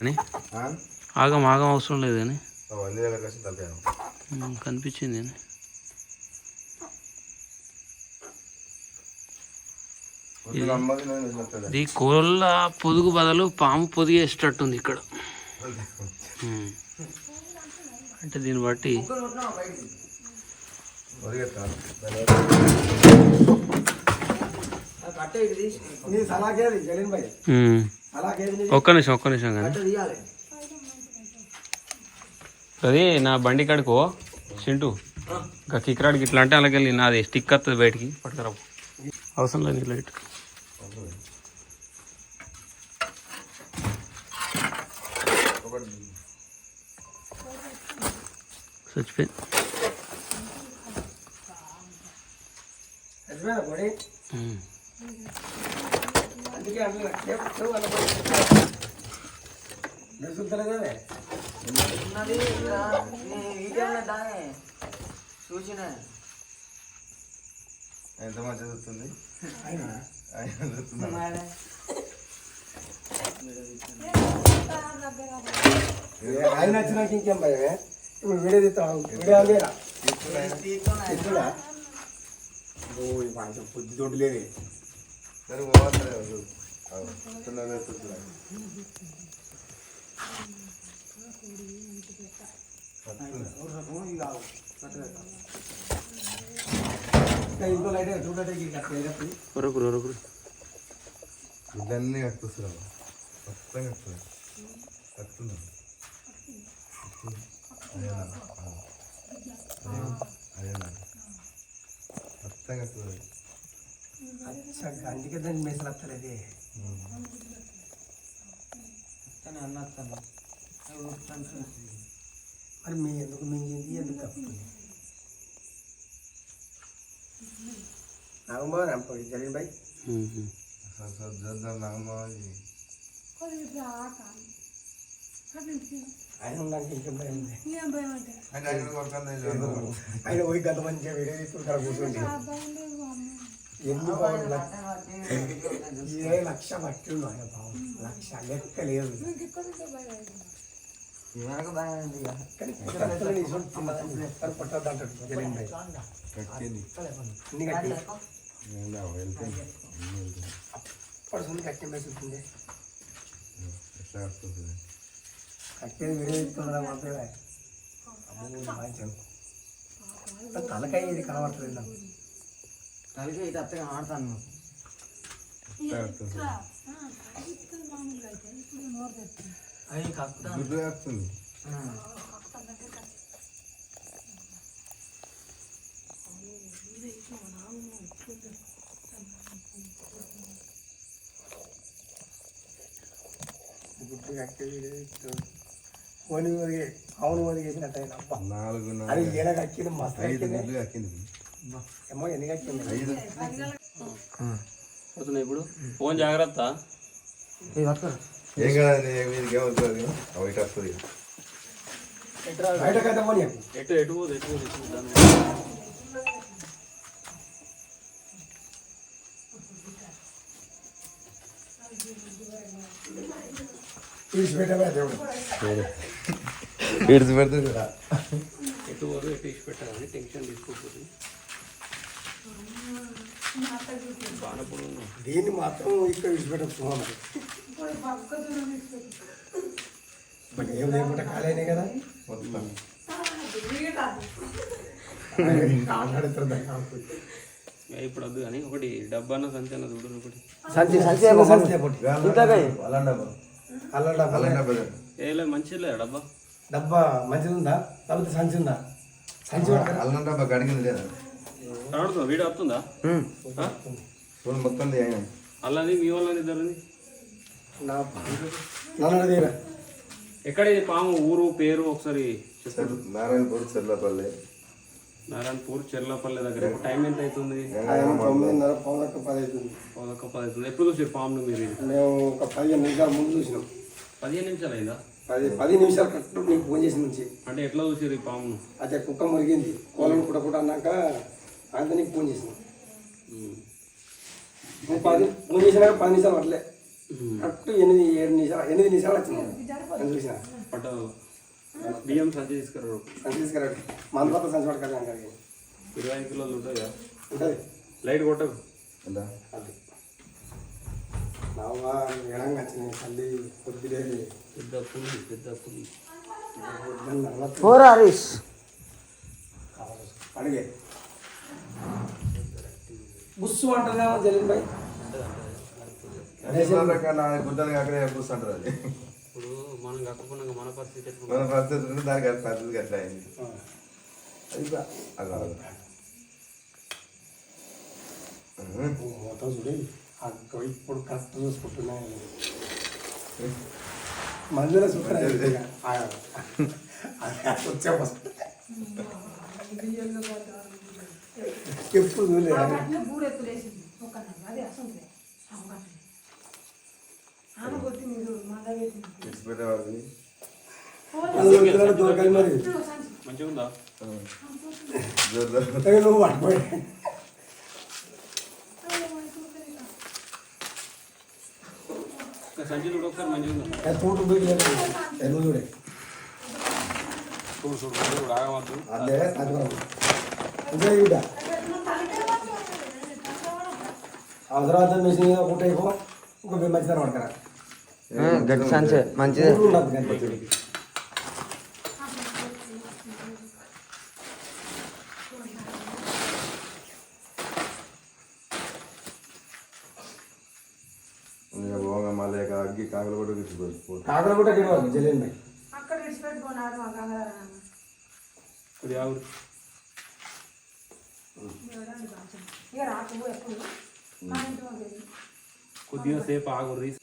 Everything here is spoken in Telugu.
అని? ఆగం ఆగం అవసరం లేదు ఉమ్, కనిపించింది అని. ఇది కోళ్ళ పొదుగు బదులు పాము పొదిగి వేసేటట్టుంది ఇక్కడ. అంటే దీన్ని బట్టి నీ సలాకేది జలీన్ భాయ్ ఉమ్. సలాకేది ఒక్క నిమిషం ఒక్క నిమిషం కానీ. అది నా బండి కాడికో చింటూ ఇంకా కిక్రాడికి ఇట్లా అంటే అలాగే వెళ్ళి నాది స్టిక్ వస్తుంది బయటికి పట్టుకురా అవసరం లేదు లైట్. చచ్చిపోయింది. చూసిన. ఎంత ఆయన చూస్తుంది? మేడం ఆయన వచ్చినాక ఇంకేం భయమే? ఇప్పుడు వీడియో తీస్తాం వీడియో అందేరా ఇస్తున్నా ఓ కొంచెం బుద్ధి తోటి లేదు సరే పోవాలి చిన్నగా చూస్తుంది ఇంకా ఇంకో లైట్ చూడండి కట్టలేదు ఒరకురు ఒరకురు ఇదన్నీ కట్టుస్తున్నాం మొత్తం కట్టున్నాం కట్టున్నాం అదేనా అదేనా మొత్తం కట్టున్నాం అందుకే దాన్ని మెసలు వస్తలేదే అన్నస్తాను మరి మీ ఎందుకు మింగింది ఎందుకు తప్పుతుంది నాగమ్మ రంపడి జరిగిన బాయ్ ఉమ్. సార్ సార్ చేద్దాం నాగమాజీ ఆయన ఉన్నాక ఇంకేం భయం ఉంది అంటే ఆయన కొడుతుంది ఆయన పోయి గత మంచిగా వీడియో తీసుకుంటారు కూర్చోండి ఎందుకు బాబు లక్ష ఏ లక్ష పట్టిండు ఆయన బాబు లక్ష లెక్క లేదు ఇవరకు భయం ఉంది ఇక. కానీ కట్టలు తీసుకొని చిన్న చిన్న ఎక్కడ పట్టద్దు అంటాడు జరిగిన బాయ్ కట్టింది ఇన్ని కట్టి వెళ్తుంది పడుతుంది కట్టి వేసుకుంటుంది ఎట్లా కట్టుతుంది తలకాయ ఇది కనబడట్లేదు నాకు తలకి ఇటు అత్తగా ఆడతాను ఎట్లా కట్టుతుంది అవి కప్పుతాను గుడ్డు కట్టుతుంది గుడ్డు కట్టి వీడియో తీస్తున్నాడు ఓని ఒరిగే అవును ఒరిగేసినట్టు ఆయన అబ్బా నాలుగు అది నాలుగు ఏడ కక్కింది మస్తు ఐదు కక్కింది గుడ్లు కక్కింది ఏమో ఎన్ని కక్కింది ఐదు పడుతున్నాయి ఇప్పుడు ఫోన్ జాగ్రత్త ఇది పట్టుకో ఏం కదండి మీదకి ఏమవుతుంది అవి ఇటు వస్తుంది బయట కదా పోనీ ఎటు ఎటు పోదు ఎటు పోదు ఎటు పోదు. తీసిపెట్టమే దేవుడు. విడిచి పెడుతుంది కదా ఎటు పోదు ఎటు ఇచ్చి పెట్టాలని టెన్షన్ తీసుకోకూడదు. బాణపుడు దీన్ని మాత్రం ఇక్కడ విడిచిపెట్టచ్చు ఏం లేకుండా కాలేనే కదా? మొత్తం. ఇప్పుడు వద్దు కానీ ఒకటి డబ్బాన సంచి అన్న చూడు ఒకటి. సంచి సంచి సంచి అల్లం డబ్బా అల్లం డబ్బా అల్లం డబ్బా ఏలే మంచిలే డబ్బా. డబ్బా మంచిది ఉందా లేకపోతే సంచి ఉందా సంచి. అల్లం డబ్బా గడిగింది లేదా? కనబడుతుందా వీడియో వస్తుందా? మొత్తం అల్లది మీ వాళ్ళని ఇద్దరుది? నా ఎక్కడ ఇది పాము? ఊరు పేరు ఒకసారి చెప్పు. నారాయణపూర్ చెర్లపల్లి. నారాయణపూర్ చెర్లపల్లి దగ్గర. ఇప్పుడు టైం ఎంత అవుతుంది తొమ్మిదిన్నర పౌనక్క పది అవుతుంది పదొక్క పది అవుతుంది ఎప్పుడు చూసారు పామును మీరు? మేము ఒక పదిహేను నిమిషాల ముందు చూసినాం. పదిహేను నిమిషాలు అయిందా? పది పది నిమిషాలు కరెక్ట్ నీకు ఫోన్ చేసిన నుంచి. అంటే ఎట్లా చూసారు ఈ పామును అదే కుక్క మురిగింది. కోలం కూడా కూడా అన్నాక అంత నీకు ఫోన్ చేసిన. నువ్వు పది నువ్వు చేసినాక పది నిమిషాలు పట్టలే. కరెక్ట్ ఎనిమిది ఏడు నిమిషాలు ఎనిమిది నిమిషాలు వచ్చింది చూసిన పట్ట బియ్యం సంచి తీసుకురారు సంచి తీసుకురండి. మన పక్క సంచి పట్టుకోవాలి అక్కడికి ఇరవై ఐదు కిలోలు ఉంటాయా? ఉంటుంది. లైట్ కొట్టకు. ఎంత? అది. నవ్వా ఎడంగా వచ్చింది తల్లి కొద్దిలేదు పెద్ద పులి పెద్ద పులి. ఫోర్ హరీష్. అడిగే. బుస్సు అంటున్నావా జలీన్ భాయ్? కన్నా గుడ్డలు అక్కడే కూర్చుంటారు అది. మనం కాకపోయినా మన పరిస్థితి మన పరిస్థితి ఉంటే దానికి అది పరిస్థితికి అట్లా అయింది. ఉహు. మొత్తం చూడు అక్క ఇప్పుడు కరెక్ట్ చూసుకుంటున్నాయి మందులో సూపర్ వచ్చే ఎప్పుడు చూడలేదు బూరెత్తులేసింది ఒక అదే అసలు ఆమె కొట్టి మీరు మళ్ళా పెట్టింది విడిచిపెట్టే వాళ్ళని. దొరకాలి మరి మంచిగా ఉందా జోరు జోరు. కొత్తగా నువ్వు పట్టుకోండి సంచి చూడు ఒకసారి మంచిగా బయట ఎన్ని చూడే చూడు చూడు చూడు చూడు ఆగవద్దు. అదే ఇంకా చూడ అవసరం మిషన్ ఒకటి అయిపో ఇంకొక మంచిదనం పడతారా? గట్టి సంచే మంచిదే. అగ్గి కాకలు కూడా కాకర కూడా గిడవాలి జలేన్ భాయ్ అక్కడ విడిచిపెట్టుకున్నాడు మా గంగాధర కొద్దిగా. ఇక ఎప్పుడు? సేపు ఆగు రీస్